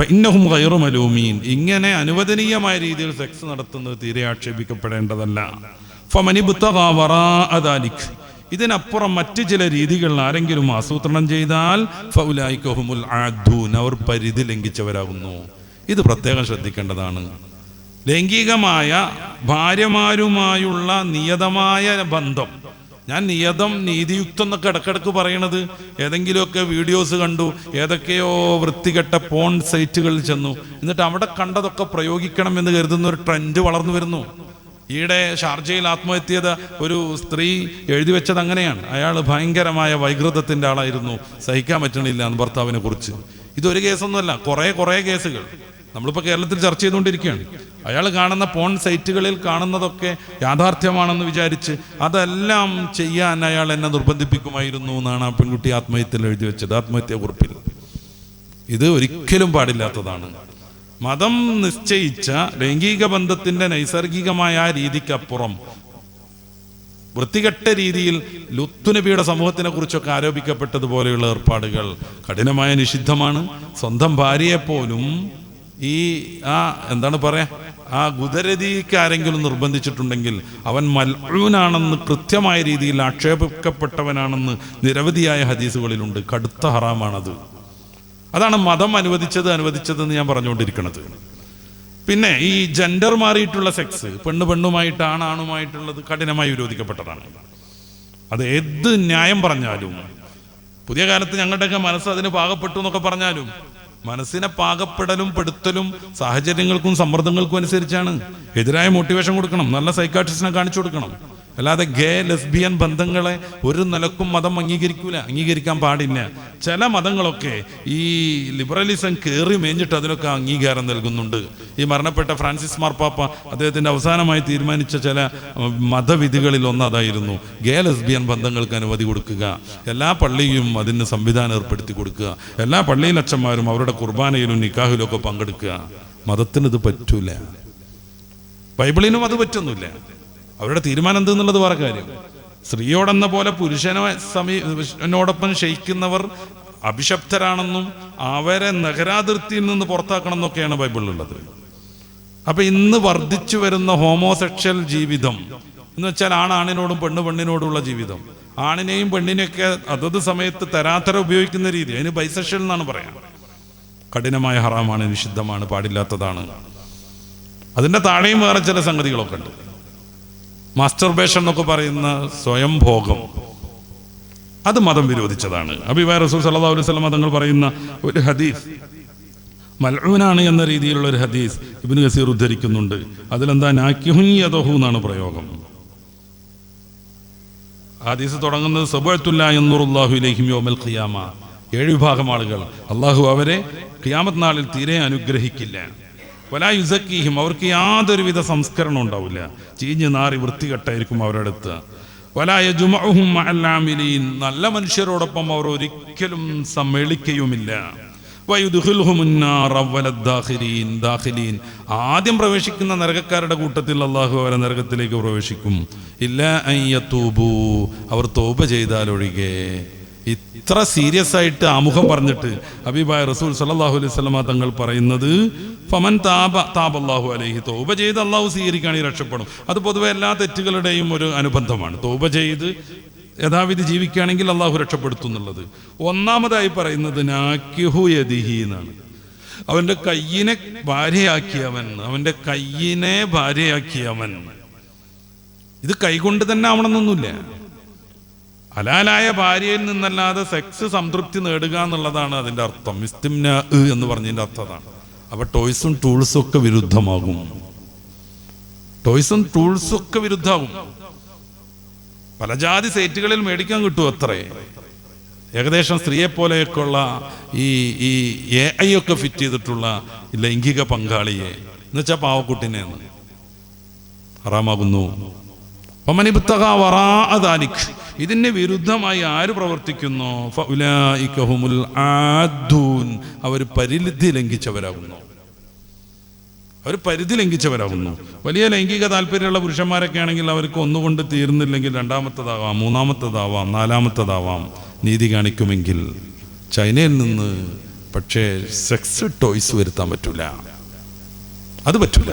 ഇന്നഹും ഗൈറു മലൂമീൻ. ഇങ്ങനെ അനുവദനീയമായ രീതിയിൽ സെക്സ് നടത്തുന്നത് തീരെ ആക്ഷേപിക്കപ്പെടേണ്ടതല്ല. ഇതിനപ്പുറം മറ്റു ചില രീതികളിൽ ആരെങ്കിലും ആസൂത്രണം ചെയ്താൽ അവർ പരിധി ലംഘിച്ചവരാകുന്നു. ഇത് പ്രത്യേകം ശ്രദ്ധിക്കേണ്ടതാണ്. ലൈംഗികമായ ഭാര്യമാരുമായുള്ള നിയതമായ ബന്ധം ഞാൻ നിയതം നീതിയുക്തം എന്നൊക്കെ ഇടക്കിടക്ക് പറയണത്. ഏതെങ്കിലുമൊക്കെ വീഡിയോസ് കണ്ടു ഏതൊക്കെയോ വൃത്തികെട്ട പോൺ സൈറ്റുകളിൽ ചെന്നു. എന്നിട്ട് അവിടെ കണ്ടതൊക്കെ പ്രയോഗിക്കണം എന്ന് കരുതുന്ന ഒരു ട്രെൻഡ് വളർന്നു വരുന്നു. ഈയിടെ ഷാർജയിൽ ആത്മഹത്യത ഒരു സ്ത്രീ എഴുതി വെച്ചത് അങ്ങനെയാണ്. അയാൾ ഭയങ്കരമായ വൈകൃതത്തിന്റെ ആളായിരുന്നു. സഹിക്കാൻ പറ്റണില്ല എന്ന് ഭർത്താവിനെ കുറിച്ച്. ഇതൊരു കേസൊന്നുമല്ല കുറേ കുറേ കേസുകൾ നമ്മളിപ്പോൾ കേരളത്തിൽ ചർച്ച ചെയ്തുകൊണ്ടിരിക്കുകയാണ്. അയാൾ കാണുന്ന പോൺ സൈറ്റുകളിൽ കാണുന്നതൊക്കെ യാഥാർത്ഥ്യമാണെന്ന് വിചാരിച്ച് അതെല്ലാം ചെയ്യാൻ അയാൾ എന്നെ നിർബന്ധിപ്പിക്കുമായിരുന്നു എന്നാണ് ആ പെൺകുട്ടി ആത്മഹത്യയിൽ എഴുതി വെച്ചത്. ആത്മഹത്യ കുറിപ്പിൽ. ഇത് ഒരിക്കലും പാടില്ലാത്തതാണ്. മതം നിശ്ചയിച്ച ലൈംഗിക ബന്ധത്തിന്റെ നൈസർഗികമായ ആ രീതിക്കപ്പുറം വൃത്തികെട്ട രീതിയിൽ ലുത്തുനബിയുടെ സമൂഹത്തിനെ കുറിച്ചൊക്കെ ആരോപിക്കപ്പെട്ടതുപോലെയുള്ള ഏർപ്പാടുകൾ കഠിനമായ നിഷിദ്ധമാണ്. സ്വന്തം ഭാര്യയെ പോലും ഈ ആ എന്താണ് പറയാ? ആ ഗുദരതിക്ക് ആരെങ്കിലും നിർബന്ധിച്ചിട്ടുണ്ടെങ്കിൽ അവൻ മൽഊനാണെന്ന് കൃത്യമായ രീതിയിൽ ആക്ഷേപിക്കപ്പെട്ടവനാണെന്ന് നിരവധിയായ ഹദീസുകളിലുണ്ട്. കടുത്ത ഹറാമാണത്. അതാണ് മതം അനുവദിച്ചത് അനുവദിച്ചതെന്ന് ഞാൻ പറഞ്ഞുകൊണ്ടിരിക്കുന്നത് പിന്നെ ഈ ജെൻഡർ മാറിയിട്ടുള്ള സെക്സ് പെണ്ണ് പെണ്ണുമായിട്ട് ആണാണുമായിട്ടുള്ളത് കഠിനമായി വിരോധിക്കപ്പെട്ടതാണ്. അത് ഏത് ന്യായം പറഞ്ഞാലും പുതിയ കാലത്ത് ഞങ്ങളുടെയൊക്കെ മനസ്സ് അതിന് പാകപ്പെട്ടു എന്നൊക്കെ പറഞ്ഞാലും മനസ്സിനെ പാകപ്പെടലും പെടുത്തലും സാഹചര്യങ്ങൾക്കും സമ്മർദ്ദങ്ങൾക്കും അനുസരിച്ചാണ്. എതിരായ മോട്ടിവേഷൻ കൊടുക്കണം. നല്ല സൈക്കാട്രിസ്റ്റിനെ കാണിച്ചു കൊടുക്കണം. അല്ലാതെ ഗേ ലെസ്ബിയൻ ബന്ധങ്ങളെ ഒരു നിലക്കും മതം അംഗീകരിക്കൂല. അംഗീകരിക്കാൻ പാടില്ല. ചില മതങ്ങളൊക്കെ ഈ ലിബറലിസം കയറി മേഞ്ഞിട്ട് അതിനൊക്കെ അംഗീകാരം നൽകുന്നുണ്ട്. ഈ മരണപ്പെട്ട ഫ്രാൻസിസ് മാർപ്പാപ്പ അദ്ദേഹത്തിന്റെ അവസാനമായി തീരുമാനിച്ച ചില മതവിധികളിൽ ഒന്ന് അതായിരുന്നു ഗേ ലെസ്ബിയൻ ബന്ധങ്ങൾക്ക് അനുമതി കൊടുക്കുക. എല്ലാ പള്ളിയും അതിന് സംവിധാനം ഏർപ്പെടുത്തി കൊടുക്കുക. എല്ലാ പള്ളിയിലെ അച്ഛന്മാരും അവരുടെ കുർബാനയിലും നിക്കാഹിലും ഒക്കെ പങ്കെടുക്കുക. മതത്തിന് ഇത് പറ്റൂല. ബൈബിളിനും അത് പറ്റൊന്നുമില്ല. അവരുടെ തീരുമാനം എന്തെന്നുള്ളത് വേറെ കാര്യം. സ്ത്രീയോടെന്ന പോലെ പുരുഷനെ സമീപനോടൊപ്പം ശയിക്കുന്നവർ അഭിശപ്തരാണെന്നും അവരെ നഗരാതിർത്തിയിൽ നിന്ന് പുറത്താക്കണം എന്നൊക്കെയാണ് ബൈബിളിലുള്ളത്. അപ്പൊ ഇന്ന് വർദ്ധിച്ചു വരുന്ന ഹോമോസെക്ഷൽ ജീവിതം എന്ന് വെച്ചാൽ ആണാണിനോടും പെണ്ണ് പെണ്ണിനോടുള്ള ജീവിതം. ആണിനെയും പെണ്ണിനെയൊക്കെ അതത് സമയത്ത് തരാത്തര ഉപയോഗിക്കുന്ന രീതി അതിന് ബൈസെക്ഷൽ എന്നാണ് പറയാം. കഠിനമായ ഹറാമാണ് നിഷിദ്ധമാണ് പാടില്ലാത്തതാണ്. അതിന്റെ താഴെയും വേറെ ചില സംഗതികളൊക്കെ ഉണ്ട്. മാസ്റ്റർബേഷൻ എന്നൊക്കെ പറയുന്ന സ്വയം ഭോഗം അത് മതം വിരോധിച്ചതാണ്. അബിബായ റസൂൽ സല്ലാ അലൈഹി സ്വലം തങ്ങൾ പറയുന്ന ഒരു ഹദീസ്. മൽഊനാണ് എന്ന രീതിയിലുള്ള ഒരു ഹദീസ് ഇബ്നു ഗസീർ ഉദ്ധരിക്കുന്നുണ്ട്. അതിലെന്താ നാക്യുഹുഞ്ഞതഹു എന്നാണ് പ്രയോഗം. ഹദീസ് തുടങ്ങുന്നത് സബുഴത്തുല്ല എന്നുറുല്ലാഹു ലഹിം യോമൽ ഖിയാമ. ഏഴ് വിഭാഗം ആളുകൾ. അള്ളാഹു അവരെ ഖിയാമത്ത് നാളിൽ തീരെ അനുഗ്രഹിക്കില്ല. വലാ യുസക്കീഹിം അവർക്ക് യാതൊരുവിധ സംസ്കരണം ഉണ്ടാവില്ല. ചീഞ്ഞ് നാറി വൃത്തികെട്ടായിരിക്കും അവരുടെ അടുത്ത്. വലായ ജുമഅഹും അല്ലാമിലീൻ നല്ല മനുഷ്യരോടൊപ്പം അവർ ഒരിക്കലും സമ്മേളിക്കയുമില്ല. ആദ്യം പ്രവേശിക്കുന്ന നരകക്കാരുടെ കൂട്ടത്തിൽ അള്ളാഹു അവരെ നരകത്തിലേക്ക് പ്രവേശിക്കും. ഇല്ല അവർ തോപ ചെയ്താലൊഴികെ. ഇത്ര സീരിയസ് ആയിട്ട് ആമുഖം പറഞ്ഞിട്ട് ഹബീബായ റസൂൽ സല്ലല്ലാഹു അലൈഹി വസല്ലമ തങ്ങൾ പറയുന്നത് ഫമൻ താബ താബ് അള്ളാഹു അലൈഹി തോപ ചെയ്ത് അള്ളാഹു സ്വീകരിക്കുകയാണെങ്കിൽ രക്ഷപ്പെടും. അത് പൊതുവെ എല്ലാ തെറ്റുകളുടെയും ഒരു അനുബന്ധമാണ്. തോപ ചെയ്ത് യഥാവിധി ജീവിക്കുകയാണെങ്കിൽ അള്ളാഹു രക്ഷപ്പെടുത്തും എന്നുള്ളത്. ഒന്നാമതായി പറയുന്നത് യദിഹി എന്നാണ്. അവന്റെ കയ്യിനെ ഭാര്യയാക്കിയവൻ അവന്റെ കയ്യിനെ ഭാര്യയാക്കിയവൻ ഇത് കൈകൊണ്ട് തന്നെ ആവണമെന്നൊന്നുമില്ല. ഹലാലായ ഭാര്യയിൽ നിന്നല്ലാതെ സെക്സ് സംതൃപ്തി നേടുക എന്നുള്ളതാണ് അതിന്റെ അർത്ഥം. മിസ്തിംന എന്ന് പറഞ്ഞതിന്റെ അർത്ഥം അതാണ്. അപ്പൊ ടോയ്സും ടൂൾസും ഒക്കെ വിരുദ്ധമാകും. ടോയ്സും ടൂൾസും ഒക്കെ വിരുദ്ധമാകും. പല ജാതി സൈറ്റുകളിൽ മേടിക്കാൻ കിട്ടും അത്രേ. ഏകദേശം സ്ത്രീയെ പോലെയൊക്കെയുള്ള ഈ ഈ എ ഐ ഒക്കെ ഫിറ്റ് ചെയ്തിട്ടുള്ള ലൈംഗിക പങ്കാളിയെ. എന്നുവെച്ചാൽ പാവക്കുട്ടിനെ ഹറാമാകുന്നു. ഫമനിബ്തഗ വറാ ദാലിക്. ഇതിന് വിരുദ്ധമായി ആര് പ്രവർത്തിക്കുന്നു? അവർ പരിധി ലംഘിച്ചവരാകുന്നു. അവർ പരിധി ലംഘിച്ചവരാകുന്നു. വലിയ ലൈംഗിക താല്പര്യമുള്ള പുരുഷന്മാരൊക്കെ ആണെങ്കിൽ അവർക്ക് ഒന്നുകൊണ്ട് തീർന്നില്ലെങ്കിൽ രണ്ടാമത്തതാവാം മൂന്നാമത്തതാവാം നാലാമത്തതാവാം നീതി കാണിക്കുമെങ്കിൽ ചൈനയിൽ നിന്ന് പക്ഷേ സെക്സ് ടോയ്സ് വരുത്താൻ പറ്റൂല. അത് പറ്റൂല.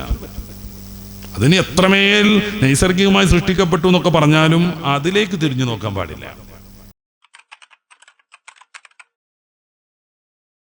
അതിന് എത്രമേൽ നൈസർഗികമായി സൃഷ്ടിക്കപ്പെട്ടു എന്നൊക്കെ പറഞ്ഞാലും അതിലേക്ക് തിരിഞ്ഞു നോക്കാൻ പാടില്ല.